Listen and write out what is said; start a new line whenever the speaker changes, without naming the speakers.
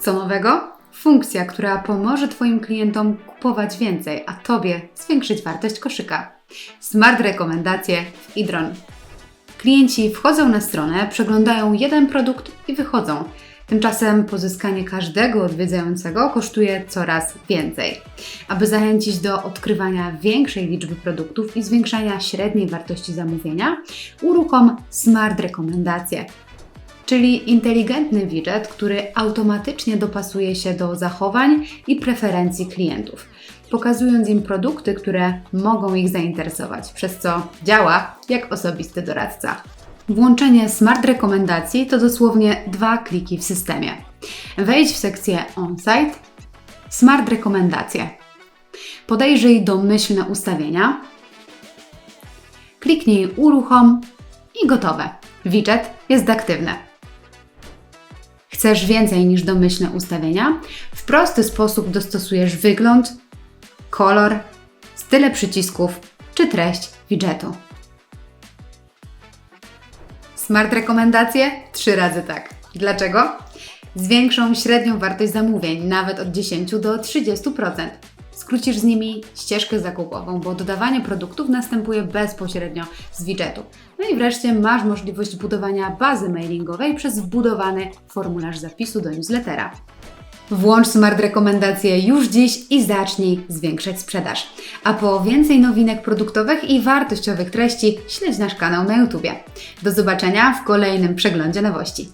Co nowego? Funkcja, która pomoże Twoim klientom kupować więcej, a Tobie zwiększyć wartość koszyka. Smart rekomendacje w Idron. Klienci wchodzą na stronę, przeglądają jeden produkt i wychodzą. Tymczasem pozyskanie każdego odwiedzającego kosztuje coraz więcej. Aby zachęcić do odkrywania większej liczby produktów i zwiększania średniej wartości zamówienia, uruchom Smart Rekomendacje, czyli inteligentny widget, który automatycznie dopasuje się do zachowań i preferencji klientów, pokazując im produkty, które mogą ich zainteresować, przez co działa jak osobisty doradca. Włączenie Smart Rekomendacji to dosłownie dwa kliki w systemie. Wejdź w sekcję On-Site, Smart Rekomendacje. Podejrzyj domyślne ustawienia, kliknij Uruchom i gotowe. Widget jest aktywny. Chcesz więcej niż domyślne ustawienia? W prosty sposób dostosujesz wygląd, kolor, style przycisków czy treść widgetu. Smart rekomendacje? Trzy razy tak. Dlaczego? Zwiększą średnią wartość zamówień nawet od 10 do 30%. Skrócisz z nimi ścieżkę zakupową, bo dodawanie produktów następuje bezpośrednio z widgetu. No i wreszcie masz możliwość budowania bazy mailingowej przez wbudowany formularz zapisu do newslettera. Włącz Smart Rekomendacje już dziś i zacznij zwiększać sprzedaż. A po więcej nowinek produktowych i wartościowych treści śledź nasz kanał na YouTube. Do zobaczenia w kolejnym przeglądzie nowości.